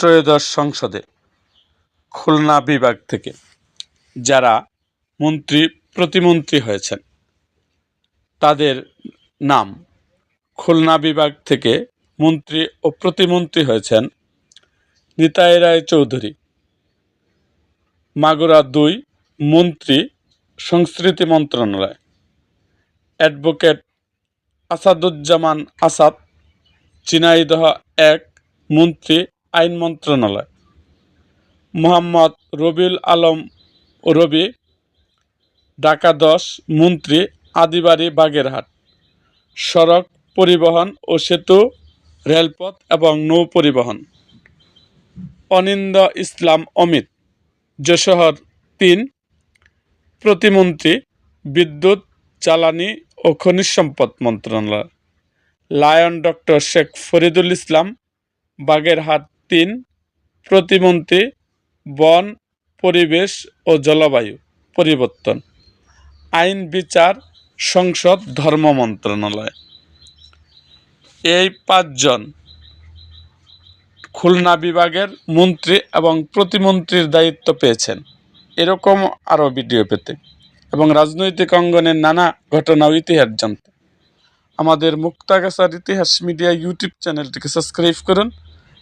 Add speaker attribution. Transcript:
Speaker 1: ত্রয়োদশ সংসদে খুলনা বিভাগ থেকে যারা মন্ত্রী, প্রতিমন্ত্রী হয়েছেন, তাদের নাম খুলনা বিভাগ থেকে মন্ত্রী ও প্রতিমন্ত্রী হয়েছেন নিতাই রায় চৌধুরী। মাগুরা দুই মন্ত্রী সংস্কৃতি মন্ত্রণালয়। অ্যাডভোকেট আসাদুজ্জামান আসাদ ঝিনাইদহ এক মন্ত্রী আইন মন্ত্রণালয়। মোহাম্মদ রবিউল আলম রবি, ঢাকা দশ, মন্ত্রী আদিবাড়ি, বাগেরহাট। সড়ক পরিবহন ও সেতু, রেলপথ এবং নৌ পরিবহন। অনিন্দ ইসলাম অমিত, যশোহর তিন। প্রতিমন্ত্রী বিদ্যুৎ, জ্বালানি ও খনিজ সম্পদ মন্ত্রণালয়। লায়ন ডক্টর শেখ ফরিদুল ইসলাম, বাগেরহাট তিন, প্রতিমন্ত্রী, বন, পরিবেশ ও জলবায়ু পরিবর্তন। আইন, বিচার, সংসদ, ধর্ম মন্ত্রণালয়। এই পাঁচজন খুলনা বিভাগের মন্ত্রী এবং প্রতিমন্ত্রীর দায়িত্ব পেয়েছেন। এরকম আরও ভিডিও পেতে এবং রাজনৈতিক অঙ্গনের নানা ঘটনা ইতিহাস জানতে। আমাদের মুক্তাগাছার ইতিহাস মিডিয়া ইউটিউব চ্যানেলটিকে সাবস্ক্রাইব করুন।